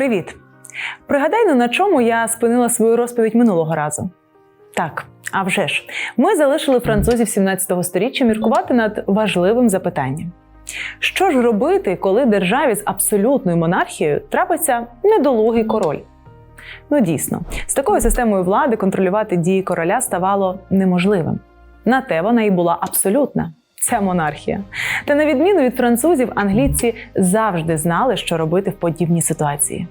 Привіт! Пригадай, ну, на чому я спинила свою розповідь минулого разу. Так, а вже ж, ми залишили французів 17 століття міркувати над важливим запитанням. Що ж робити, коли державі з абсолютною монархією трапиться недолугий король? Ну дійсно, з такою системою влади контролювати дії короля ставало неможливим. На те вона і була абсолютна. Ця монархія. Та на відміну від французів, англійці завжди знали, що робити в подібній ситуації.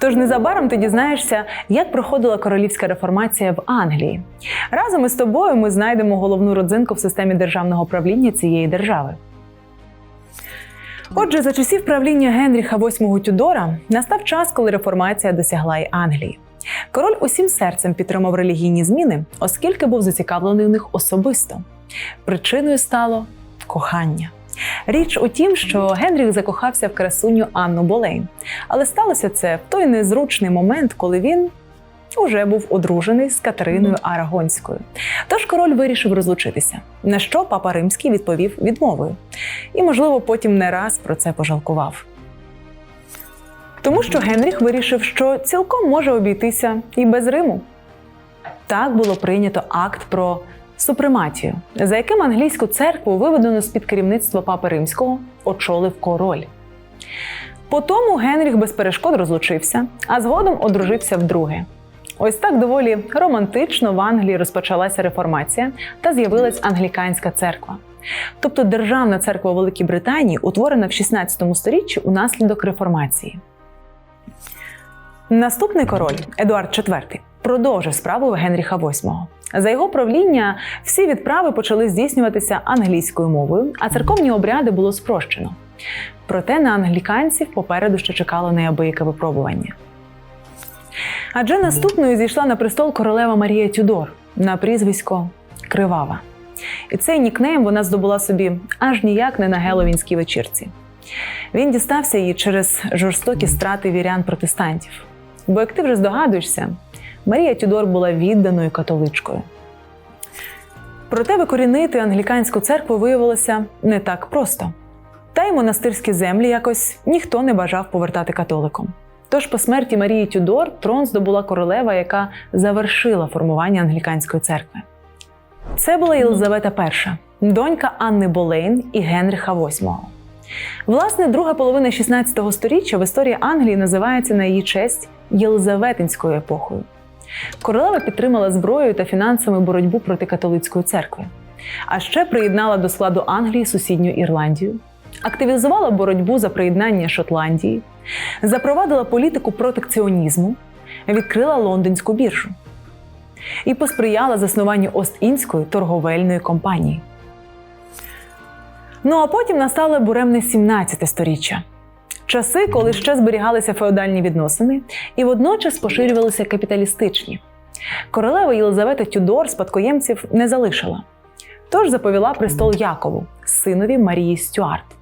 Тож незабаром ти дізнаєшся, як проходила королівська реформація в Англії. Разом із тобою ми знайдемо головну родзинку в системі державного правління цієї держави. Отже, за часів правління Генріха VIII Тюдора настав час, коли реформація досягла й Англії. Король усім серцем підтримав релігійні зміни, оскільки був зацікавлений у них особисто. Причиною стало кохання. Річ у тім, що Генріх закохався в красуню Анну Болейн, але сталося це в той незручний момент, коли він уже був одружений з Катериною Арагонською. Тож король вирішив розлучитися, на що папа римський відповів відмовою, і, можливо, потім не раз про це пожалкував. Тому що Генріх вирішив, що цілком може обійтися і без Риму. Так було прийнято акт про супрематію, за яким англійську церкву виведено з-під керівництва папи римського очолив король. По тому Генріх без перешкод розлучився, а згодом одружився вдруге. Ось так доволі романтично в Англії розпочалася реформація та з'явилась англіканська церква. Тобто державна церква Великій Британії, утворена в 16 сторіччі унаслідок реформації. Наступний король Едуард IV продовжив справу Генріха VIII. За його правління всі відправи почали здійснюватися англійською мовою, а церковні обряди було спрощено. Проте на англіканців попереду ще чекало неабияке випробування. Адже наступною зійшла на престол королева Марія Тюдор на прізвисько Кривава. І цей нікнейм вона здобула собі аж ніяк не на геловінській вечірці. Він дістався їй через жорстокі страти вірян протестантів. Бо, як ти вже здогадуєшся, Марія Тюдор була відданою католичкою. Проте викорінити англіканську церкву виявилося не так просто. Та й монастирські землі якось ніхто не бажав повертати католикам. Тож по смерті Марії Тюдор трон здобула королева, яка завершила формування англіканської церкви. Це була Єлизавета І, донька Анни Болейн і Генриха VIII. Власне, друга половина 16 століття в історії Англії називається на її честь Єлизаветинською епохою. Королева підтримала зброєю та фінансами боротьбу проти католицької церкви, а ще приєднала до складу Англії сусідню Ірландію, активізувала боротьбу за приєднання Шотландії, запровадила політику протекціонізму, відкрила лондонську біржу. І посприяла заснуванню Ост-Індської торговельної компанії. Ну а потім настало буремне 17 сторіччя. Часи, коли ще зберігалися феодальні відносини, і водночас поширювалися капіталістичні. Королева Єлизавета Тюдор спадкоємців не залишила, тож заповіла престол Якову, синові Марії Стюарт.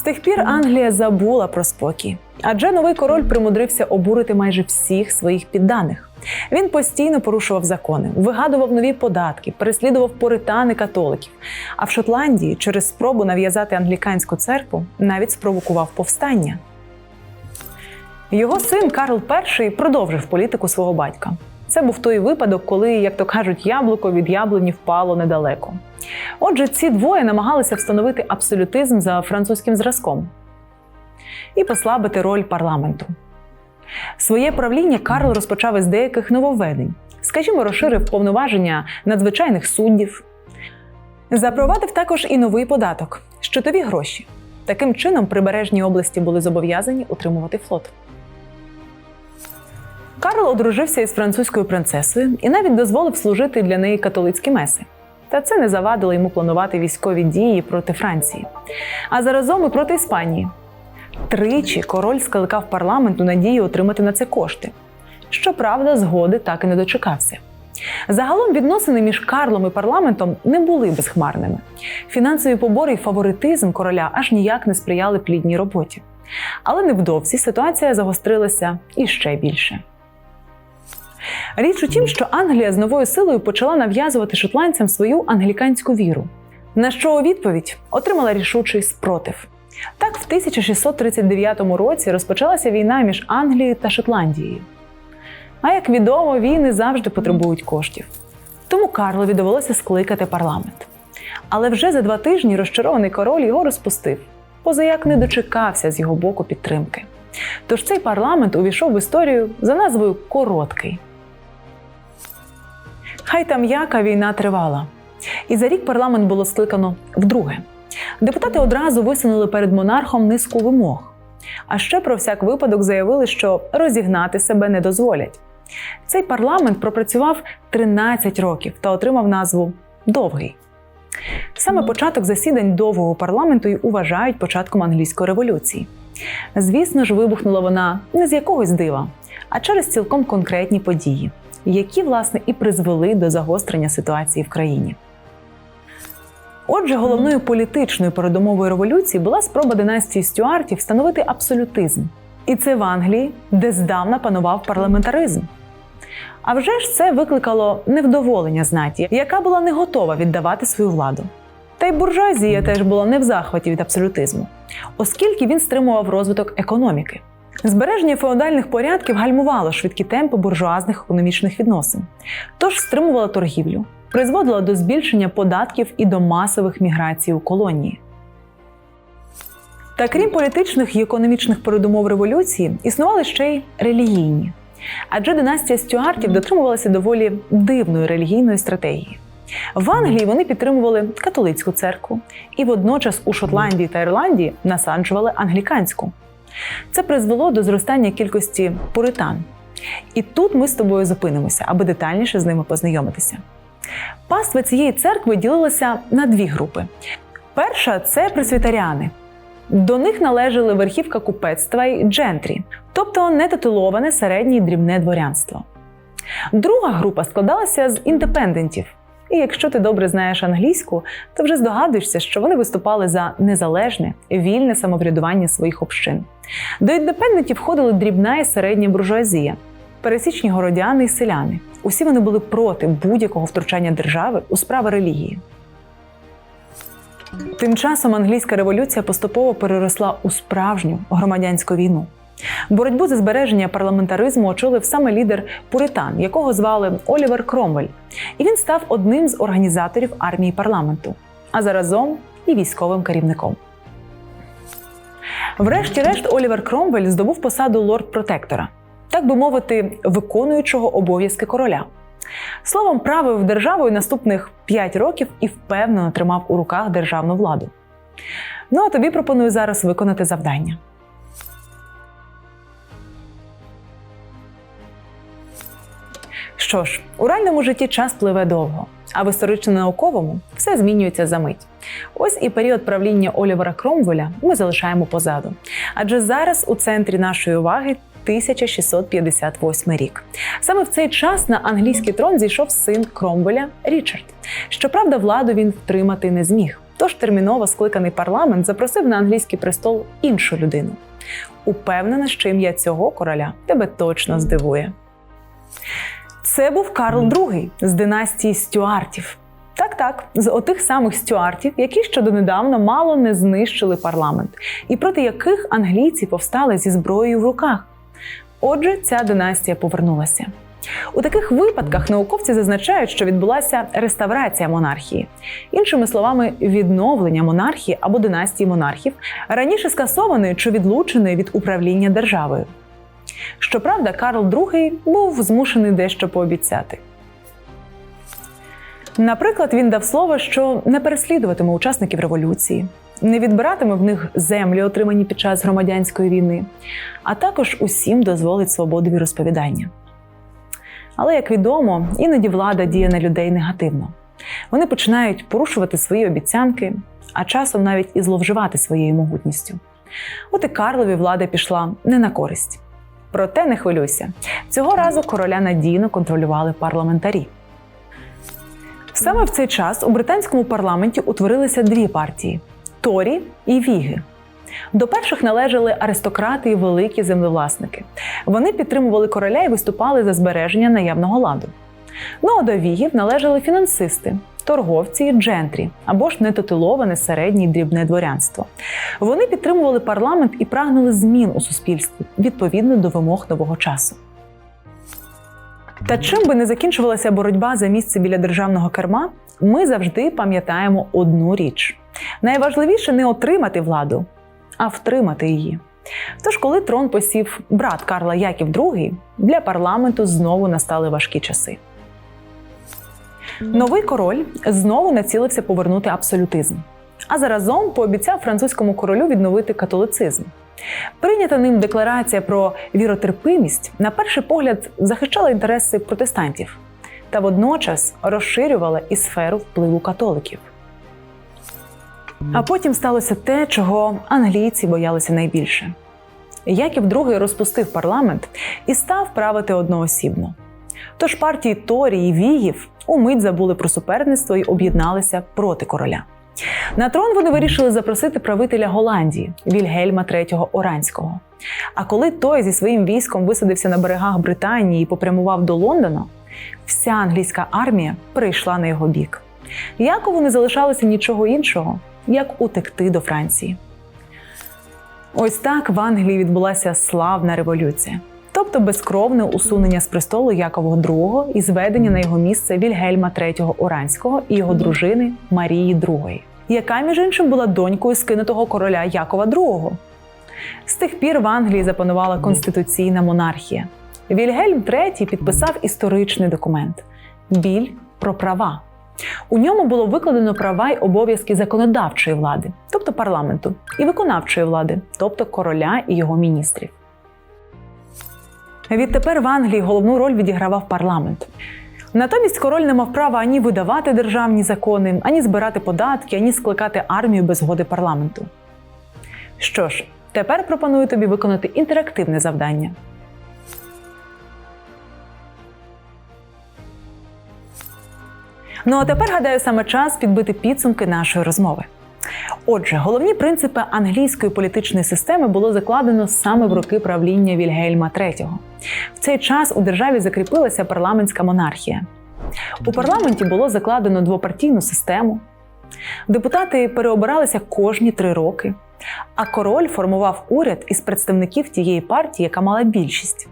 З тих пір Англія забула про спокій, адже новий король примудрився обурити майже всіх своїх підданих. Він постійно порушував закони, вигадував нові податки, переслідував поритани католиків. А в Шотландії через спробу нав'язати англіканську церкву навіть спровокував повстання. Його син Карл І продовжив політику свого батька. Це був той випадок, коли, як то кажуть, яблуко від яблуні впало недалеко. Отже, ці двоє намагалися встановити абсолютизм за французьким зразком і послабити роль парламенту. Своє правління Карл розпочав із деяких нововведень, скажімо, розширив повноваження надзвичайних суддів, запровадив також і новий податок щитові гроші. Таким чином, прибережні області були зобов'язані утримувати флот. Карл одружився із французькою принцесою і навіть дозволив служити для неї католицькі меси. Та це не завадило йому планувати військові дії проти Франції, а заразом і проти Іспанії. Тричі король скликав парламент у надії отримати на це кошти. Щоправда, згоди так і не дочекався. Загалом відносини між Карлом і парламентом не були безхмарними. Фінансові побори і фаворитизм короля аж ніяк не сприяли плідній роботі. Але невдовзі ситуація загострилася іще більше. Річ у тім, що Англія з новою силою почала нав'язувати шотландцям свою англіканську віру, на що у відповідь отримала рішучий спротив. Так, в 1639 році розпочалася війна між Англією та Шотландією. А як відомо, війни завжди потребують коштів. Тому Карлові довелося скликати парламент. Але вже за два тижні розчарований король його розпустив, позаяк не дочекався з його боку підтримки. Тож цей парламент увійшов в історію за назвою Короткий. Хай там яка війна тривала. І за рік парламент було скликано вдруге. Депутати одразу висунули перед монархом низку вимог. А ще про всяк випадок заявили, що розігнати себе не дозволять. Цей парламент пропрацював 13 років та отримав назву Довгий. Саме початок засідань довгого парламенту й уважають початком англійської революції. Звісно ж, вибухнула вона не з якогось дива, а через цілком конкретні події, які, власне, і призвели до загострення ситуації в країні. Отже, головною політичною передумовою революції була спроба династії Стюартів встановити абсолютизм. І це в Англії, де здавна панував парламентаризм. А вже ж це викликало невдоволення знаті, яка була не готова віддавати свою владу. Та й буржуазія теж була не в захваті від абсолютизму, оскільки він стримував розвиток економіки. Збереження феодальних порядків гальмувало швидкі темпи буржуазних економічних відносин, тож стримувало торгівлю, призводило до збільшення податків і до масових міграцій у колонії. Та крім політичних і економічних передумов революції, існували ще й релігійні. Адже династія Стюартів дотримувалася доволі дивної релігійної стратегії. В Англії вони підтримували католицьку церкву і водночас у Шотландії та Ірландії насаджували англіканську. Це призвело до зростання кількості пуритан. І тут ми з тобою зупинимося, аби детальніше з ними познайомитися. Паства цієї церкви ділилася на дві групи. Перша це пресвітеріани. До них належали верхівка купецтва і джентрі, тобто нетитуловане середнє і дрібне дворянство. Друга група складалася з індепендентів. І якщо ти добре знаєш англійську, то вже здогадуєшся, що вони виступали за незалежне, вільне самоврядування своїх общин. До індепендентів входили дрібна і середня буржуазія, пересічні городяни і селяни. Усі вони були проти будь-якого втручання держави у справи релігії. Тим часом англійська революція поступово переросла у справжню громадянську війну. Боротьбу за збереження парламентаризму очолив саме лідер Пуритан, якого звали Олівер Кромвель, і він став одним з організаторів армії парламенту, а заразом і військовим керівником. Врешті-решт, Олівер Кромвель здобув посаду лорд-протектора, так би мовити, виконуючого обов'язки короля. Словом, правив державою наступних 5 років і впевнено тримав у руках державну владу. Ну а тобі пропоную зараз виконати завдання. Що ж, у реальному житті час пливе довго, а в історично-науковому все змінюється за мить. Ось і період правління Олівера Кромвеля ми залишаємо позаду. Адже зараз у центрі нашої уваги 1658 рік. Саме в цей час на англійський трон зійшов син Кромвеля Річард. Щоправда, владу він втримати не зміг. Тож терміново скликаний парламент запросив на англійський престол іншу людину. Упевнена, що ім'я цього короля тебе точно здивує. Це був Карл II з династії Стюартів. Так, так, з отих самих стюартів, які ще донедавна мало не знищили парламент, і проти яких англійці повстали зі зброєю в руках. Отже, ця династія повернулася. У таких випадках науковці зазначають, що відбулася реставрація монархії, іншими словами, відновлення монархії або династії монархів, раніше скасованої чи відлученої від управління державою. Щоправда, Карл II був змушений дещо пообіцяти. Наприклад, він дав слово, що не переслідуватиме учасників революції, не відбиратиме в них землі, отримані під час громадянської війни, а також усім дозволить свободу розповідання. Але, як відомо, іноді влада діє на людей негативно. Вони починають порушувати свої обіцянки, а часом навіть і зловживати своєю могутністю. От і Карлові влада пішла не на користь. Проте не хвилюйся. Цього разу короля надійно контролювали парламентарі. Саме в цей час у британському парламенті утворилися дві партії Торі і Віги. До перших належали аристократи і великі землевласники. Вони підтримували короля і виступали за збереження наявного ладу. Ну а до вігів належали фінансисти, торговці і джентрі або ж нетотиловане середнє і дрібне дворянство. Вони підтримували парламент і прагнули змін у суспільстві відповідно до вимог нового часу. Та чим би не закінчувалася боротьба за місце біля державного керма, ми завжди пам'ятаємо одну річ: найважливіше не отримати владу, а втримати її. Тож, коли трон посів брат Карла Яків II, для парламенту знову настали важкі часи. Новий король знову націлився повернути абсолютизм, а заразом пообіцяв французькому королю відновити католицизм. Прийнята ним декларація про віротерпимість на перший погляд захищала інтереси протестантів та водночас розширювала і сферу впливу католиків. А потім сталося те, чого англійці боялися найбільше. Яків II розпустив парламент і став правити одноосібно. Тож партії Торі і Вігів умить забули про суперництво і об'єдналися проти короля. На трон вони вирішили запросити правителя Голландії Вільгельма III Оранського. А коли той зі своїм військом висадився на берегах Британії і попрямував до Лондона, вся англійська армія перейшла на його бік. Якову не залишалося нічого іншого, як утекти до Франції. Ось так в Англії відбулася славна революція, тобто безкровне усунення з престолу Якова II і зведення на його місце Вільгельма III Оранського і його дружини Марії II, яка, між іншим, була донькою скинутого короля Якова II. З тих пір в Англії запанувала конституційна монархія. Вільгельм III підписав історичний документ біль про права. У ньому було викладено права й обов'язки законодавчої влади, тобто парламенту, і виконавчої влади, тобто короля і його міністрів. Відтепер в Англії головну роль відігравав парламент. Натомість король не мав права ані видавати державні закони, ані збирати податки, ані скликати армію без згоди парламенту. Що ж, тепер пропоную тобі виконати інтерактивне завдання. Ну а тепер гадаю саме час підбити підсумки нашої розмови. Отже, головні принципи англійської політичної системи було закладено саме в роки правління Вільгельма III. В цей час у державі закріпилася парламентська монархія. У парламенті було закладено двопартійну систему. Депутати переобиралися кожні три роки, а король формував уряд із представників тієї партії, яка мала більшість.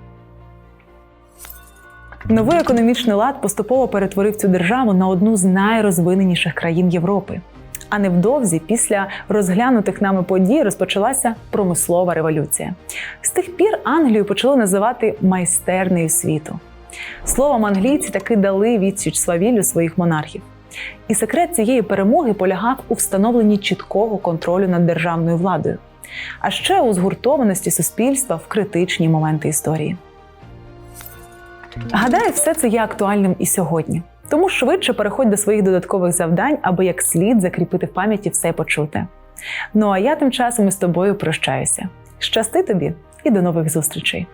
Новий економічний лад поступово перетворив цю державу на одну з найрозвиненіших країн Європи. А невдовзі, після розглянутих нами подій, розпочалася промислова революція. З тих пір Англію почали називати майстернею світу. Словом, англійці таки дали відсіч свавіллю своїх монархів. І секрет цієї перемоги полягав у встановленні чіткого контролю над державною владою, а ще у згуртованості суспільства в критичні моменти історії. Гадаю, все це є актуальним і сьогодні. Тому швидше переходь до своїх додаткових завдань, аби як слід закріпити в пам'яті все почуте. Ну а я тим часом із тобою прощаюся. Щасти тобі і до нових зустрічей!